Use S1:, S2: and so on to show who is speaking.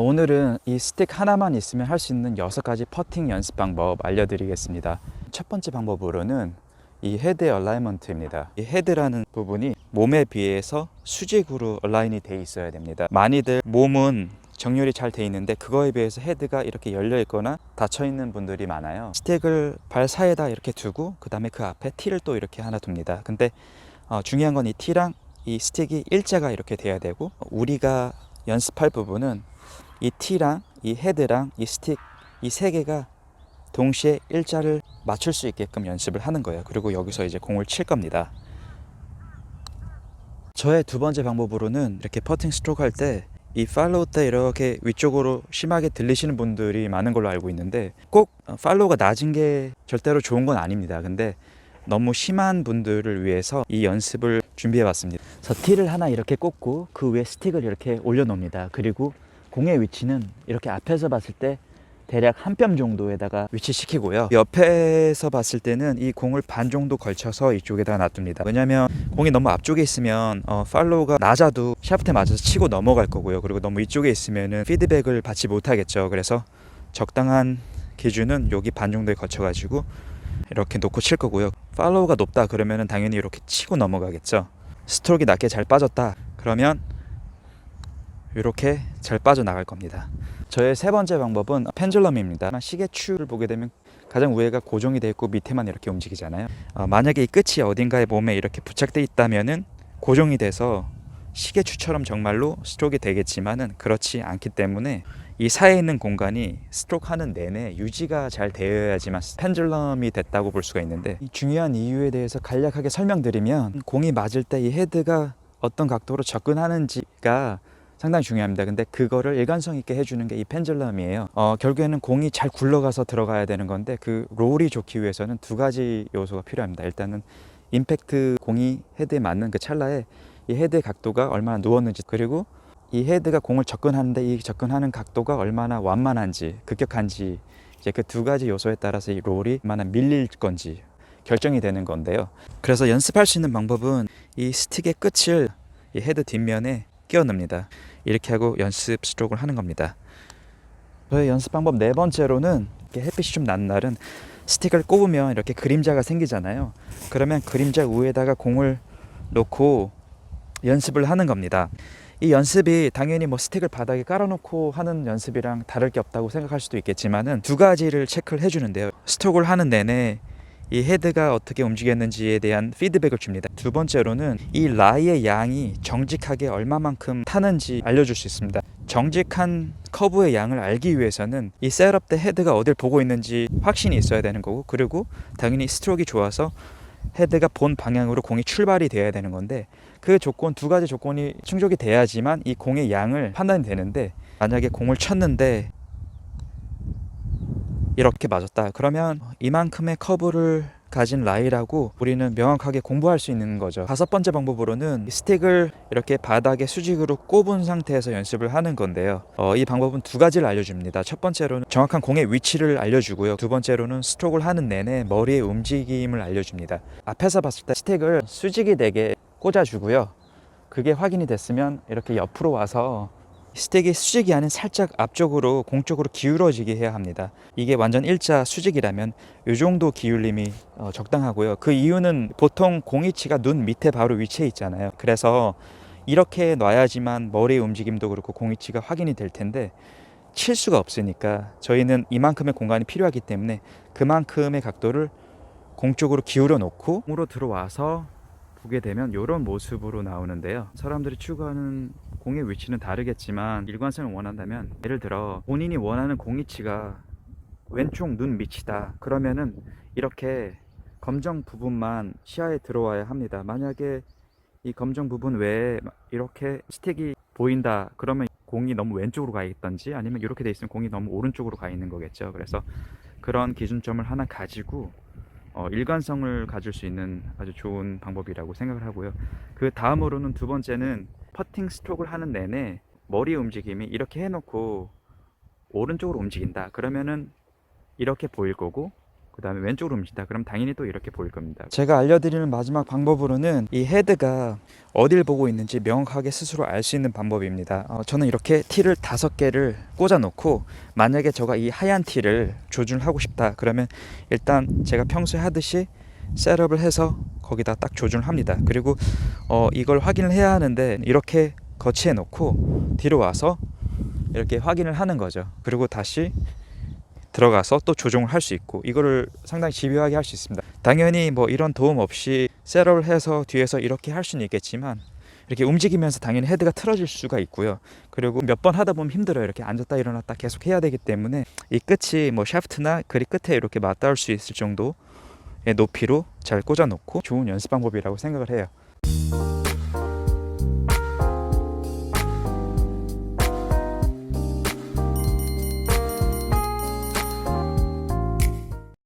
S1: 오늘은 이 스틱 하나만 있으면 할 수 있는 여섯 가지 퍼팅 연습 방법 알려드리겠습니다. 첫 번째 방법으로는 이 헤드 얼라이먼트입니다. 이 헤드라는 부분이 몸에 비해서 수직으로 얼라인이 돼 있어야 됩니다. 많이들 몸은 정렬이 잘 돼 있는데 그거에 비해서 헤드가 이렇게 열려 있거나 닫혀 있는 분들이 많아요. 스틱을 발 사이에다 이렇게 두고 그 다음에 그 앞에 티를 또 이렇게 하나 둡니다. 근데 어, 중요한 건 이 티랑 이 스틱이 일자가 이렇게 돼야 되고 우리가 연습할 부분은 이 티랑 이 헤드랑 이 스틱 이 세 개가 동시에 일자를 맞출 수 있게끔 연습을 하는 거예요. 그리고 여기서 이제 공을 칠 겁니다. 저의 두 번째 방법으로는 이렇게 퍼팅 스트로크 할 때 이 팔로우 때 이렇게 위쪽으로 심하게 들리시는 분들이 많은 걸로 알고 있는데 꼭 팔로우가 낮은 게 절대로 좋은 건 아닙니다. 근데 너무 심한 분들을 위해서 이 연습을 준비해 봤습니다. 티를 하나 이렇게 꽂고 그 위에 스틱을 이렇게 올려 놓습니다. 그리고 공의 위치는 이렇게 앞에서 봤을 때 대략 한 뼘 정도에다가 위치시키고요. 옆에서 봤을 때는 이 공을 반 정도 걸쳐서 이쪽에다가 놔둡니다. 왜냐하면 공이 너무 앞쪽에 있으면 어, 팔로우가 낮아도 샤프트에 맞아서 치고 넘어갈 거고요. 그리고 너무 이쪽에 있으면은 피드백을 받지 못하겠죠. 그래서 적당한 기준은 여기 반 정도에 걸쳐 가지고 이렇게 놓고 칠 거고요. 팔로우가 높다 그러면은 당연히 이렇게 치고 넘어가겠죠. 스트로크가 낮게 잘 빠졌다 그러면 이렇게 잘 빠져나갈 겁니다. 저의 세 번째 방법은 펜줄럼입니다. 시계추를 보게 되면 가장 위에가 고정이 되어 있고 밑에만 이렇게 움직이잖아요. 어, 만약에 이 끝이 어딘가에 몸에 이렇게 부착돼 있다면은 고정이 돼서 시계추처럼 정말로 스트로크가 되겠지만은 그렇지 않기 때문에 이 사이에 있는 공간이 스트로크 하는 내내 유지가 잘 되어야지만 펜줄럼이 됐다고 볼 수가 있는데 이 중요한 이유에 대해서 간략하게 설명드리면 공이 맞을 때 이 헤드가 어떤 각도로 접근하는지가 상당히 중요합니다. 근데 그거를 일관성 있게 해주는 게 이 펜줄럼이에요. 어, 결국에는 공이 잘 굴러가서 들어가야 되는 건데 그 롤이 좋기 위해서는 두 가지 요소가 필요합니다. 일단은 임팩트 공이 헤드에 맞는 그 찰나에 이 헤드의 각도가 얼마나 누웠는지 그리고 이 헤드가 공을 접근하는데 이 접근하는 각도가 얼마나 완만한지 급격한지 이제 그 두 가지 요소에 따라서 이 롤이 얼마나 밀릴 건지 결정이 되는 건데요. 그래서 연습할 수 있는 방법은 이 스틱의 끝을 이 헤드 뒷면에 끼워 넣습니다. 이렇게 하고 연습 스트로크를 하는 겁니다. 저의 연습 방법 네 번째로는 햇빛이 좀 난 날은 스틱을 꼽으면 이렇게 그림자가 생기잖아요. 그러면 그림자 위에다가 공을 놓고 연습을 하는 겁니다. 이 연습이 당연히 뭐 스틱을 바닥에 깔아놓고 하는 연습이랑 다를 게 없다고 생각할 수도 있겠지만은 두 가지를 체크를 해주는데요. 스트로크를 하는 내내 이 헤드가 어떻게 움직였는지에 대한 피드백을 줍니다. 두 번째로는 이 라이의 양이 정직하게 얼마만큼 타는지 알려줄 수 있습니다. 정직한 커브의 양을 알기 위해서는 이 셋업 때 헤드가 어딜 보고 있는지 확신이 있어야 되는 거고 그리고 당연히 스트로크가 좋아서 헤드가 본 방향으로 공이 출발이 돼야 되는 건데 그 조건 두 가지 조건이 충족이 돼야지만 이 공의 양을 판단이 되는데 만약에 공을 쳤는데 이렇게 맞았다. 그러면 이만큼의 커브를 가진 라이라고 우리는 명확하게 공부할 수 있는 거죠. 다섯 번째 방법으로는 스틱을 이렇게 바닥에 수직으로 꼽은 상태에서 연습을 하는 건데요. 어, 이 방법은 두 가지를 알려줍니다. 첫 번째로는 정확한 공의 위치를 알려주고요. 두 번째로는 스트로크를 하는 내내 머리의 움직임을 알려줍니다. 앞에서 봤을 때 스틱을 수직이 되게 꽂아주고요. 그게 확인이 됐으면 이렇게 옆으로 와서 스틱이 수직이 아닌 살짝 앞쪽으로 공 쪽으로 기울어지게 해야 합니다. 이게 완전 일자 수직이라면 이 정도 기울림이 어, 적당하고요. 그 이유는 보통 공이치가 눈 밑에 바로 위치해 있잖아요. 그래서 이렇게 놔야지만 머리의 움직임도 그렇고 공이치가 확인이 될 텐데 칠 수가 없으니까 저희는 이만큼의 공간이 필요하기 때문에 그만큼의 각도를 공 쪽으로 기울여 놓고 공으로 들어와서 보게 되면 이런 모습으로 나오는데요. 사람들이 추구하는 공의 위치는 다르겠지만 일관성을 원한다면 예를 들어 본인이 원하는 공위치가 왼쪽 눈 밑이다. 그러면은 이렇게 검정 부분만 시야에 들어와야 합니다. 만약에 이 검정 부분 외에 이렇게 스틱이 보인다. 그러면 공이 너무 왼쪽으로 가 있던지 아니면 이렇게 돼 있으면 공이 너무 오른쪽으로 가 있는 거겠죠. 그래서 그런 기준점을 하나 가지고 어, 일관성을 가질 수 있는 아주 좋은 방법이라고 생각을 하고요. 그 다음으로는 두 번째는 퍼팅 스트로크를 하는 내내 머리 움직임이 이렇게 해놓고 오른쪽으로 움직인다. 그러면은 이렇게 보일 거고 그 다음에 왼쪽으로 옮긴다. 그럼 당연히 또 이렇게 보일 겁니다. 제가 알려드리는 마지막 방법으로는 이 헤드가 어딜 보고 있는지 명확하게 스스로 알 수 있는 방법입니다. 어, 저는 이렇게 티를 다섯 개를 꽂아 놓고 만약에 제가 이 하얀 티를 조준하고 싶다. 그러면 일단 제가 평소에 하듯이 셋업을 해서 거기다 딱 조준을 합니다 그리고 어, 이걸 확인을 해야 하는데 이렇게 거치해 놓고 뒤로 와서 이렇게 확인을 하는 거죠 그리고 다시 들어가서 또 조정을 할 수 있고 이거를 상당히 집요하게 할 수 있습니다. 당연히 뭐 이런 도움 없이 셋업을 해서 뒤에서 이렇게 할 수는 있겠지만 이렇게 움직이면서 당연히 헤드가 틀어질 수가 있고요. 그리고 몇 번 하다 보면 힘들어요. 이렇게 앉았다 일어났다 계속 해야 되기 때문에 이 끝이 뭐 샤프트나 그리 끝에 이렇게 맞닿을 수 있을 정도의 높이로 잘 꽂아 놓고 좋은 연습 방법이라고 생각을 해요.